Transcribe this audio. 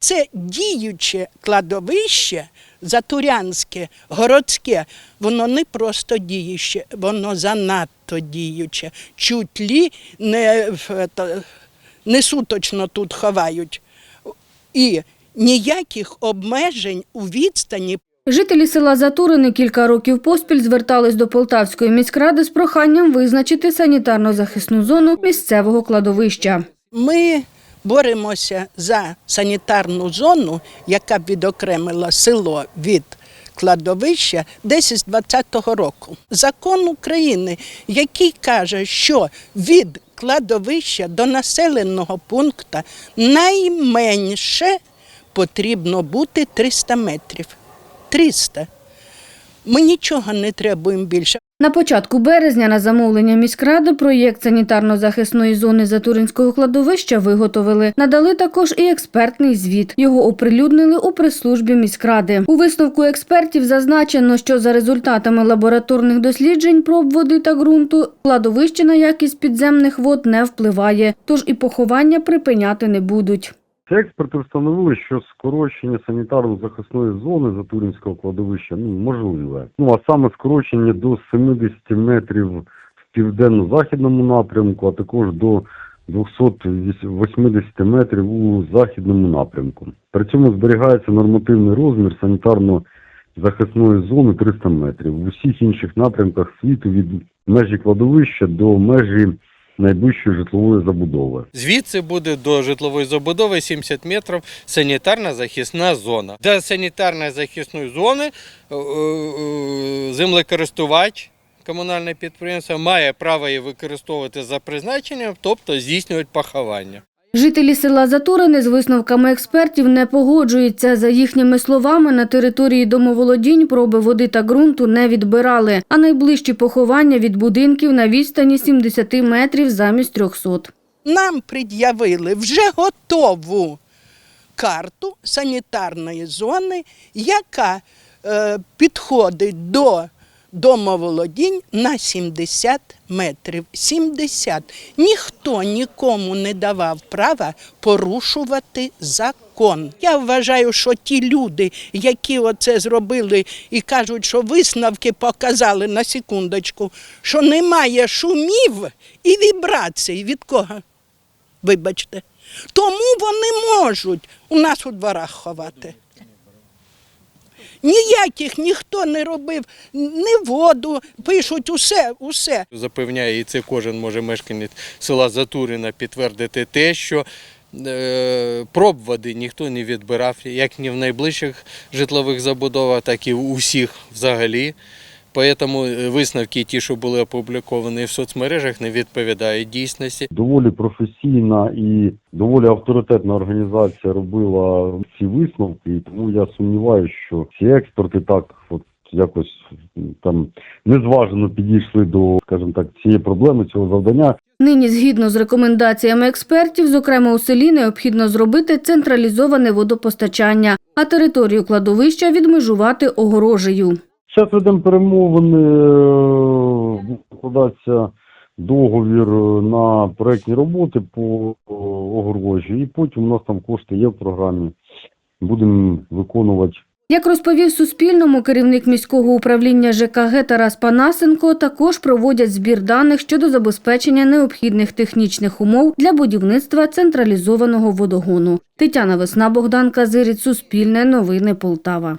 Це діюче кладовище, затурянське, городське, воно не просто діюче, воно занадто діюче. Чуть лі не, не суточно тут ховають. І ніяких обмежень у відстані Жителі села Затурини кілька років поспіль звертались до Полтавської міськради з проханням визначити санітарно-захисну зону місцевого кладовища. Ми боремося за санітарну зону, яка відокремила село від кладовища десь із 20-го року. Закон України, який каже, що від кладовища до населеного пункту найменше потрібно бути 300 метрів. 300. Ми нічого не требуємо більше. На початку березня на замовлення міськради проєкт санітарно-захисної зони Затуринського кладовища виготовили. Надали також і експертний звіт. Його оприлюднили у прес-службі міськради. У висновку експертів зазначено, що за результатами лабораторних досліджень проб води та ґрунту кладовище на якість підземних вод не впливає, тож і поховання припиняти не будуть. Експерти встановили, що скорочення санітарно-захисної зони Затурінського кладовища ну, можливе. Ну а саме скорочення до 70 метрів в південно-західному напрямку, а також до 280 метрів у західному напрямку. При цьому зберігається нормативний розмір санітарно-захисної зони 300 метрів. В усіх інших напрямках світу від межі кладовища до межі найближчої житлової забудови. Звідси буде до житлової забудови 70 метрів санітарна захисна зона. До санітарної захисної зони е, е, землекористувач комунальне підприємство має право її використовувати за призначенням, тобто здійснювати поховання. Жителі села Затурини з висновками експертів не погоджуються. За їхніми словами, на території домоволодінь проби води та ґрунту не відбирали, а найближчі поховання від будинків на відстані 70 метрів замість 300. Нам пред'явили вже готову карту санітарної зони, яка е, підходить до домоволодінь на 70 метрів. 70. Ніхто нікому не давав права порушувати закон. Я вважаю, що ті люди, які оце зробили і кажуть, що висновки показали на секундочку, що немає шумів і вібрацій. Від кого? Вибачте. Тому вони можуть у нас у дворах ховати. Ніяких ніхто не робив, ні воду, пишуть усе, усе. Запевняє, і це кожен може мешканець села Затурина підтвердити те, що е, проб води ніхто не відбирав, як ні в найближчих житлових забудовах, так і у всіх взагалі. Тому висновки, ті, що були опубліковані в соцмережах, не відповідають дійсності. доволі професійна і доволі авторитетна організація робила ці висновки, і тому я сумніваюся, що ці експерти так от якось там незважено підійшли до, скажімо так, цієї проблеми, цього завдання. Нині, згідно з рекомендаціями експертів, зокрема у селі необхідно зробити централізоване водопостачання, а територію кладовища відмежувати огорожею. Зараз ведемо перемовини, е, договір на проектні роботи по е, огорожі, і потім у нас там кошти є в програмі. Будемо виконувати Як розповів Суспільному керівник міського управління ЖКГ Тарас Панасенко, також проводять збір даних щодо забезпечення необхідних технічних умов для будівництва централізованого водогону. Тетяна Весна, Богдан Казиріць, Суспільне, Новини Полтава.